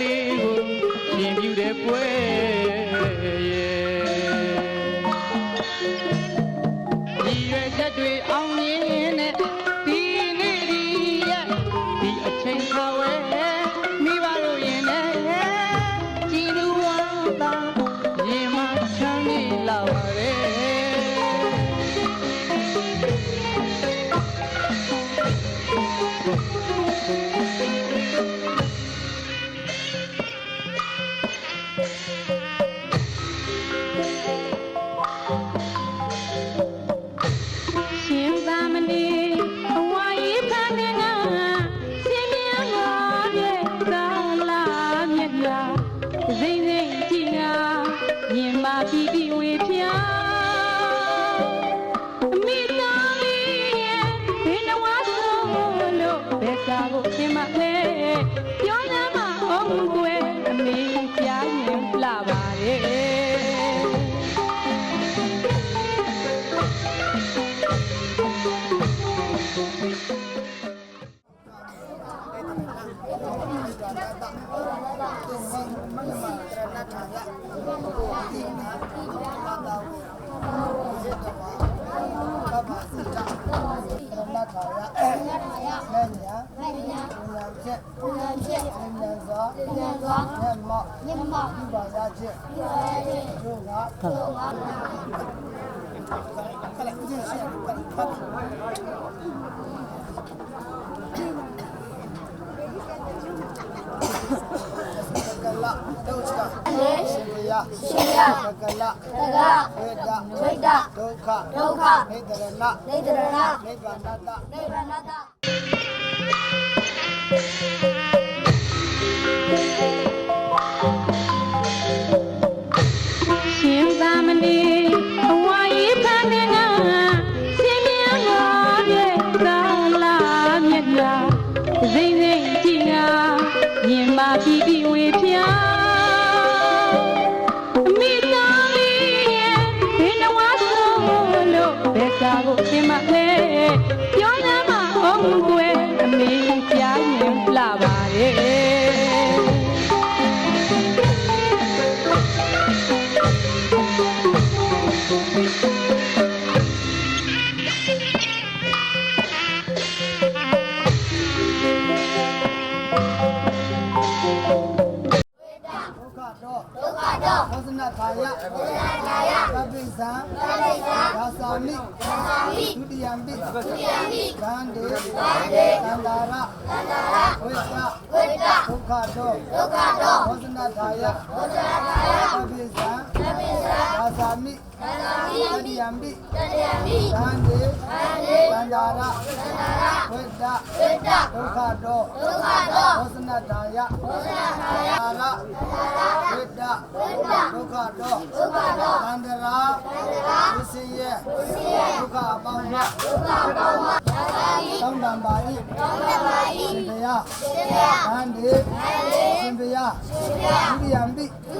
လေးကိုရှင်ပြူတဲ့ပွဲ 烤鸭烤鸭卖烟卖烟卖烟卖烟卖烟卖烟卖烟卖烟卖烟卖烟卖烟 ရှင်ရရှင်ရကကလကကဝိဒဝိဒဒုက္ခဒုက္ခနေတရဏနေတရဏနိဗ္ဗာန်တနိဗ္ဗာန်တရှင်သာမဏေအဝါကြီးဖန်နေကရှင်မြတ်မောရဲ့သာလာမြတ်လာစိမ့်စိမ့်ကြည်နာမြင်မာပြီးပြီး စနထာယသောစနထာယသဗ္ဗိဇံသဗ္ဗိဇံဒါသာမိဒါသာမိဒုတိယံပိဒုတိယံပိသံဒေသံဒေသန္တာရသန္တာရဝိတ္တဝိတ္တဒုက္ခတော့ဒုက္ခတော့သောစနထာယသောစနထာယသဗ္ဗိဇံသဗ္ဗိဇံဒါသာမိဒါသာမိဒုတိယံပိဒုတိယံပိသံဒေသံဒေသန္တာရသန္တာရဝိတ္တဝိတ္တ ဒုက္ခတော့ဒုက္ခတော့သောစနထာယသောစနထာယသာရဝိတ္တဝိတ္တဒုက္ခတော့ဒုက္ခတော့သန္တရာသန္တရာဝိ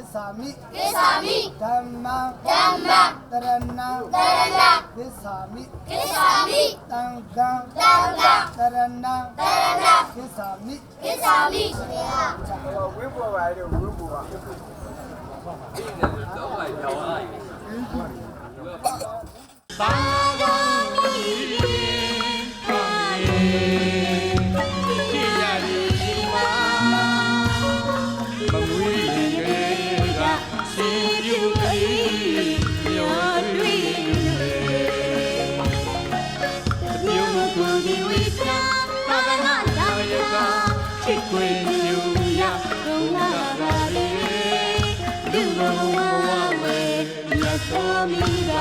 သစ္စာမိသစ္စာမိဓမ္မဓမ္မတရဏတရဏသစ္စာမိသစ္စာမိတံဃံတံဃံတရဏတရဏသစ္စာမိသစ္စာမိဝင်းပေါ်ပါလေဝင်းပေါ် ချစ်ခွေယူရဒုနာရာရီလူဘဝဝေရတော်မီက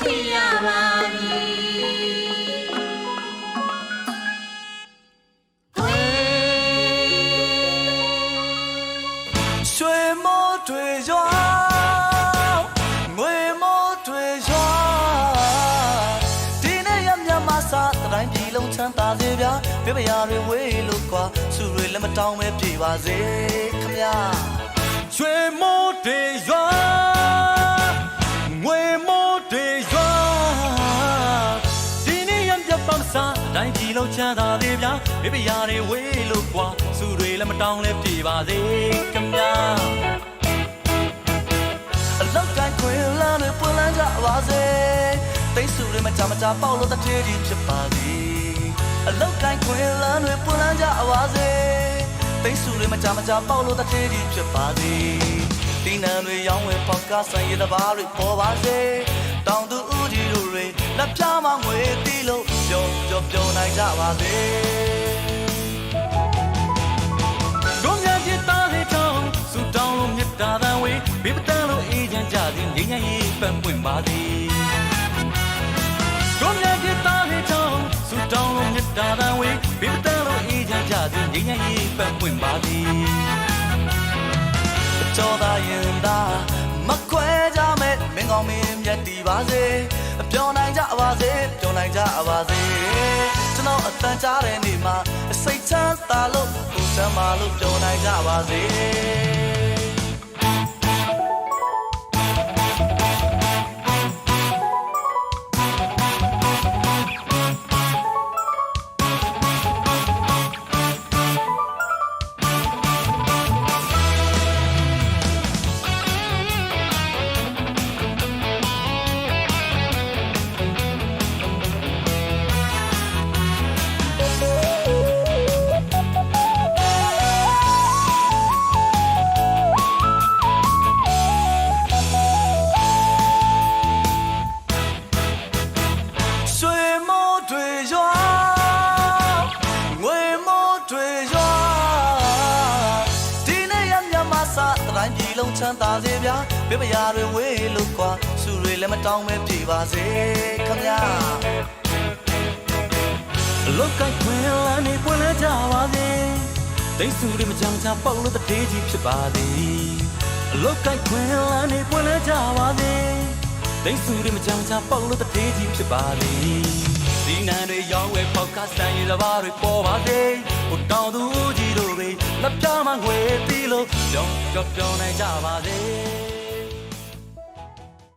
ချစ်ရပါမည်ရွှေမိုးတွေရွာငွေမိုးတွေရွာဒီနေ့ရမြမစားတိုင်းပြည်လုံးချမ်းသာစေဗျာပြပရာတွေဝေးလို့ ကွာစုတွေလည်းမတောင်းပဲပြေပါစေခမညာရွှေမိုးတွေရွာငွေမိုးတွေရွာဒီနေ့ရမြမစားတိုင်းပြည်လုံးချမ်းသာစေဗျာပြပရာတွေဝေးလို့ကွာစုတွေလည်းမတောင်းလဲပြေပါစေခမညာအလောက်တိုင်းခွင်လန်းတွေပွင့်လန်းကြပါစေတိတ်ဆူတွေမကြမကြပေါက်လို့တထေးကြီးဖြစ်ပါသည် အလောက်တိုင်းခွင်လန်းတွေတိတ်ဆူတွေမကြမကြပေါက်လို့တထေးကြီးဖြစ်ပါစေဒီနံတွေရောင်းဝယ်ပေါက်ကဆိုင်ရတဲ့ဘာတွေပေါ်ပါစေတောင်သူဦးကြီးတို့တွေလက်ပြမငွေတီးလို့ပျော်ပျော်ပျော်နိုင်ကြပါစေတို့များပြသားလေးတောင်းစူတောင်းလို့မြတ်တာတန်ဝေးဘေးပတန်းလို့အေးချမ်းကြသည်ငြိမ်းချမ်းရေးပန်းပွင့်ပါသည် တောင်းလို့မြတ်တာတန်ဝေးဘေးပတန်းလို့အေးချမ်းကြသည်ငြိမ်းချမ်းရေးပန်းပွင့်ပါသည်ကြောသာရင်သာမခွဲကြမဲ့မင်းကောင်းမင်းမြတ်တီပါစေပြောနိုင်ကြပါစေပြောနိုင်ကြပါစေကျွန်တော်အတန်ကြားတဲ့နေ့မှာစိတ်ချမ်းသာလို့ကိုယ်ချမ်းသာလို့ပြောနိုင်ကြပါစေ မြမစာတိုင်းပြည်လုံးချမ်းသာစေဗျာပြပရာတွေဝေးလို့ကွာစုတွေလည်းမတောင်းပဲပြေပါစေခမညာလောကခွင်လန်းနေပွင့်လဲကြပါစေတိတ်ဆူတွေမကြမ်းကြပေါက်လို့တထေးကြီးဖြစ်ပါသည်လောကခွင်လန်းနေပွင့်လဲကြပါစေတိတ်ဆူတွေမကြမ်းကြပေါက်လို့တထေးကြီးဖြစ်ပါလေ ဒီနံတွေရောင်းဝယ်ပေါက်ကစံရည်တစ်ပါးတွေပေါ်ပါစေဟိုတောင်သူကြီးတို့တွေလက်ပြမငွေပြီးလို့ကြောင်ကြောင်ကြောင်နိုင်ကြပါစေ